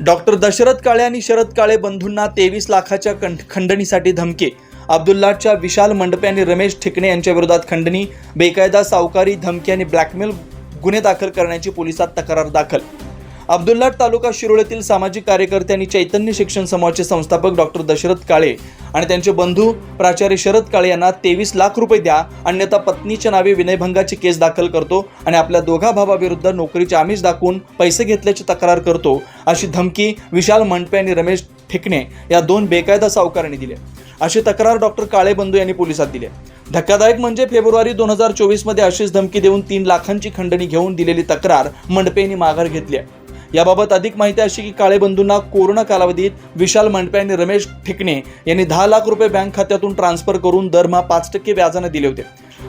Doctor Dasharath काळे आणि शरद काळे बंधूंना तेवीस लाखाच्या कंठ- खंडणीसाठी धमकी. अब्दुल्लाच्या विशाल मंडपे आणि रमेश ठिकणे यांच्या विरोधात खंडणी बेकायदा सावकारी धमकी आणि ब्लॅकमेल गुन्हे दाखल करण्याची पोलिसात तक्रार दाखल. अब्दुल्लाट तालुका शिरोळेतील सामाजिक कार्यकर्ते आणि चैतन्य शिक्षण समूहाचे संस्थापक डॉक्टर दशरथ काळे आणि त्यांचे बंधू प्राचार्य शरद काळे यांना तेवीस लाख रुपये द्या. अन्यथा पत्नीच्या नावे विनयभंगाची केस दाखल करतो आणि आपल्या दोघा भावाविरुद्ध नोकरीचे आमिष दाखवून पैसे घेतल्याची तक्रार करतो अशी धमकी विशाल मंडपे आणि रमेश ठिकणे या दोन बेकायदा सावकारांनी दिली अशी तक्रार डॉक्टर काळे बंधू यांनी पोलिसात दिली धक्कादायक म्हणजे फेब्रुवारी दोन हजार चोवीसमध्ये अशीच धमकी देऊन तीन लाखांची खंडणी घेऊन दिलेली तक्रार मंडपे यांनी माघार घेतली आहे. याबाबत अधिक माहिती अशी की काळे बंधूंना कोरोना कालावधीत विशाल मंडपे आणि रमेश ठिकणे यांनी दहा लाख रुपये बँक खात्यातून ट्रान्सफर करून दरमहा पाच टक्के व्याजाने दिले होते.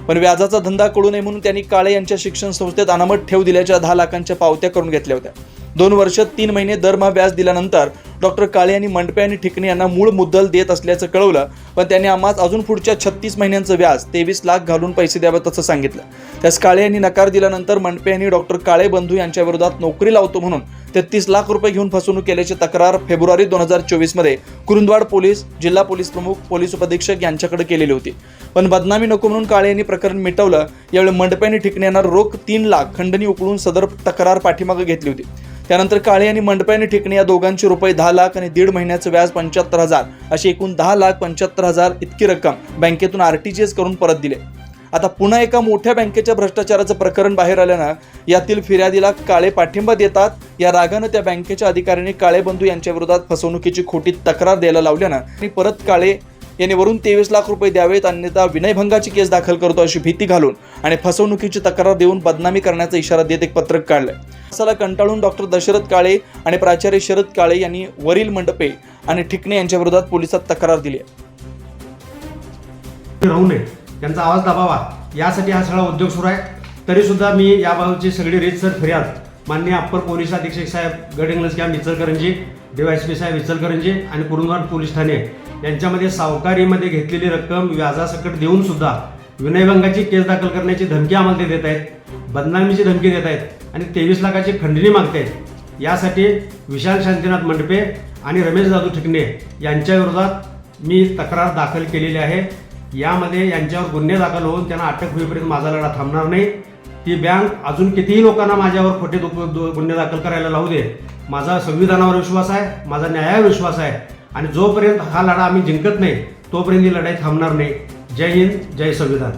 पण व्याजाचा धंदा कळू नये म्हणून त्यांनी काळे यांच्या शिक्षण संस्थेत अनामत ठेव दिल्याच्या दहा लाखांच्या पावत्या करून घेतल्या होत्या. दोन वर्ष तीन महिने दरमहा व्याज दिल्यानंतर डॉक्टर काळे यांनी मंडपे आणि ठिकणे यांना मूळ मुद्दल देत असल्याचं कळवलं पण त्यांनी आम्हाच अजून पुढच्या छत्तीस महिन्यांचं व्याज तेवीस लाख घालून पैसे द्यावेत असं सांगितलं. त्यास काळे यांनी नकार दिल्यानंतर मंडपे यांनी डॉक्टर काळे बंधू यांच्या विरोधात नोकरी लावतो म्हणून तेहतीस लाख रुपये घेऊन फसवणूक केल्याची तक्रार फेब्रुवारी दोन हजार चोवीसमध्ये कुरुंदवाड पोलीस जिल्हा पोलीस प्रमुख पोलीस उपधीक्षक यांच्याकडे केलेली होती. पण बदनामी नको म्हणून काळे यांनी प्रकरण मिटवलं यावेळी मंडपे आणि ठिकणे यांना रोख तीन लाख खंडणी उकळून सदर तक्रार पाठीमागे घेतली होती. त्यानंतर काळे यांनी मंडपे आणि ठिकणे या दोघांचे रुपये दहा लाख आणि दीड महिन्याचं व्याज पंच्याहत्तर हजार अशी एकूण दहा लाख पंच्याहत्तर हजार इतकी रक्कम बँकेतून आर टी जी एस करून परत दिले. आता पुन्हा एका मोठ्या बँकेच्या भ्रष्टाचाराचं प्रकरण बाहेर आल्यानं यातील फिर्यादीला काळे पाठिंबा देतात. या रागानं त्या बँकेच्या अधिकाऱ्यांनी काळे बंधू यांच्या विरोधात फसवणुकीची खोटी तक्रार द्यायला लावल्यानं आणि परत काळे यांनी वरून तेवीस लाख रुपये द्यावेत. अन्यथा विनयभंगाची केस दाखल करतो अशी भीती घालून आणि फसवणुकीची तक्रार देऊन बदनामी करण्याचा इशारा देत एक पत्रक काढलंय. असाला कंटाळून डॉक्टर दशरथ काळे आणि प्राचार्य शरद काळे यांनी वरील मंडपे आणि ठिकणे यांच्या विरोधात पोलिसात तक्रार दिली आहे. राहू नये. त्यांचा आवाज दाबावा. यासाठी हा सगळा उद्योग सुरू आहे. तरी सुद्धा मी याबाबतची सगळी रीतसर फिर्याद माननीय अप्पर पोलीस अधीक्षक साहेब गडिंगलज कॅम्प इचलकरंजी डीवायसपी साहेब इचलकरंजी आणि कुरुंदवाड पोलीस ठाणे यांच्यामध्ये सावकारीमध्ये घेतलेली रक्कम व्याजासकट देऊन सुद्धा विनयभंगाची केस दाखल करण्याची धमकी आम्हाला ते देत आहेत बदनामीची धमकी देत आहेत आणि तेवीस लाखाची खंडणी मागतायत. यासाठी विशाल शांतीनाथ मंडपे आणि रमेश जाधव ठिकणे यांच्याविरोधात मी तक्रार दाखल केलेली आहे. यामध्ये यांच्यावर गुन्हे दाखल होऊन त्यांना अटक होईपर्यंत माझा लढा थांबणार नाही. ती बँक अजून कितीही लोकांना माझ्यावर खोटे गुन्हे दाखल करायला लावू दे माझा संविधानावर विश्वास आहे माझा न्यायावर विश्वास आहे. आणि जोपर्यंत हा लढा आम्ही जिंकत नाही तोपर्यंत ही लढाई थांबणार नाही. जय हिंद जय संविधान.